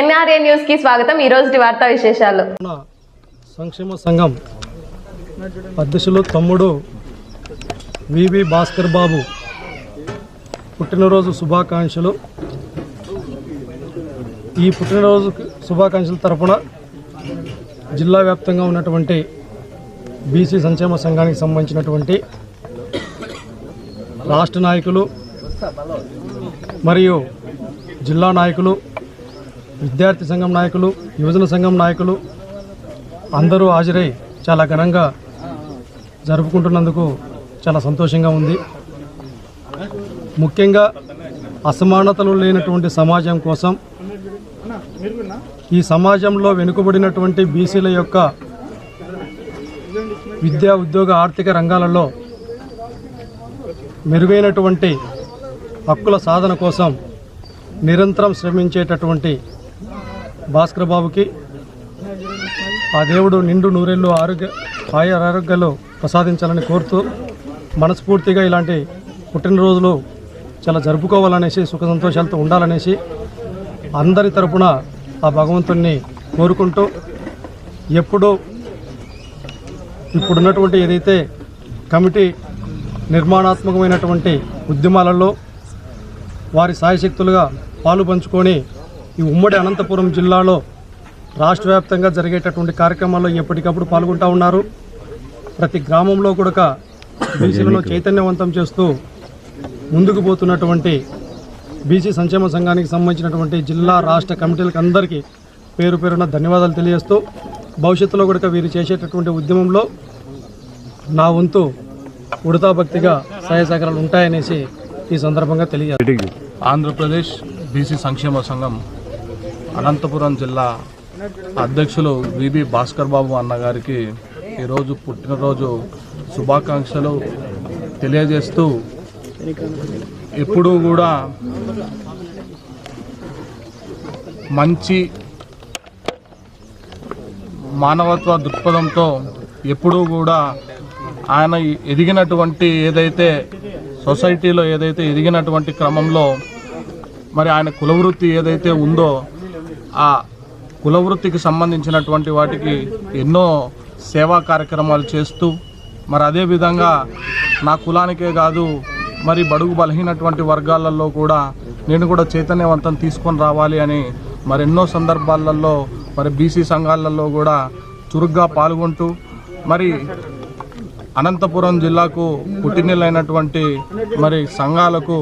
NRA న్యూస్కి స్వాగతం. ఈ రోజు వార్తా విశేషాలు. సంక్షేమ సంఘం అధ్యక్షులు తమ్ముడు వివి భాస్కర్ బాబు పుట్టినరోజు శుభాకాంక్షలు. ఈ పుట్టినరోజు శుభాకాంక్షల తరపున జిల్లా వ్యాప్తంగా ఉన్నటువంటి బీసీ సంక్షేమ సంఘానికి సంబంధించినటువంటి రాష్ట్ర నాయకులు మరియు జిల్లా నాయకులు విద్యార్థి సంఘం నాయకులు యువజన సంఘం నాయకులు అందరూ హాజరై చాలా ఘనంగా జరుపుకుంటున్నందుకు చాలా సంతోషంగా ఉంది. ముఖ్యంగా అసమానతలు లేనటువంటి సమాజం కోసం ఈ సమాజంలో వెనుకబడినటువంటి బీసీల యొక్క విద్యా ఉద్యోగ ఆర్థిక రంగాలలో మెరుగైనటువంటి హక్కుల సాధన కోసం నిరంతరం శ్రమించేటటువంటి భాస్కర్ బాబుకి ఆ దేవుడు నిండు నూరేళ్ళు ఆరోగ్య ఆయా ఆరోగ్యాలు ప్రసాదించాలని కోరుతూ మనస్ఫూర్తిగా ఇలాంటి పుట్టినరోజులు చాలా జరుపుకోవాలనేసి సుఖ సంతోషాలతో ఉండాలనేసి అందరి తరపున ఆ భగవంతుణ్ణి కోరుకుంటూ ఎప్పుడూ ఇప్పుడున్నటువంటి ఏదైతే కమిటీ నిర్మాణాత్మకమైనటువంటి ఉద్యమాలలో వారి సాయశక్తులుగా పాలు పంచుకొని ఈ ఉమ్మడి అనంతపురం జిల్లాలో రాష్ట్ర వ్యాప్తంగా జరిగేటటువంటి కార్యక్రమాల్లో ఎప్పటికప్పుడు పాల్గొంటూ ఉన్నారు. ప్రతి గ్రామంలో కూడా బీసీలను చైతన్యవంతం చేస్తూ ముందుకు పోతున్నటువంటి బీసీ సంక్షేమ సంఘానికి సంబంధించినటువంటి జిల్లా రాష్ట్ర కమిటీలకు అందరికీ పేరు పేరున ధన్యవాదాలు తెలియజేస్తూ భవిష్యత్తులో కూడా వీరు చేసేటటువంటి ఉద్యమంలో నా వంతు ఉడతా భక్తిగా సహాయ సహకారాలు ఉంటాయనేసి ఈ సందర్భంగా తెలియజేస్తాను ఆంధ్రప్రదేశ్ బీసీ సంక్షేమ సంఘం అనంతపురం జిల్లా అధ్యక్షులు విబి భాస్కర్ బాబు అన్నగారికి ఈరోజు పుట్టినరోజు శుభాకాంక్షలు తెలియజేస్తూ ఎప్పుడూ కూడా మంచి మానవత్వ దృక్పథంతో ఎప్పుడూ కూడా ఆయన ఎదిగినటువంటి ఏదైతే సొసైటీలో ఏదైతే ఎదిగినటువంటి క్రమంలో మరి ఆయన కులవృత్తి ఏదైతే ఉందో ఆ కులవృత్తికి సంబంధించినటువంటి వాటికి ఎన్నో సేవా కార్యక్రమాలు చేస్తూ మరి అదేవిధంగా నా కులానికే కాదు మరి బడుగు బలహీనటువంటి వర్గాలలో కూడా నేను కూడా చైతన్యవంతం తీసుకొని రావాలి అని మరి ఎన్నో సందర్భాలలో మరి బీసీ సంఘాలలో కూడా చురుగ్గా పాల్గొంటూ మరి అనంతపురం జిల్లాకు పుట్టినీళ్ళైనటువంటి మరి సంఘాలకు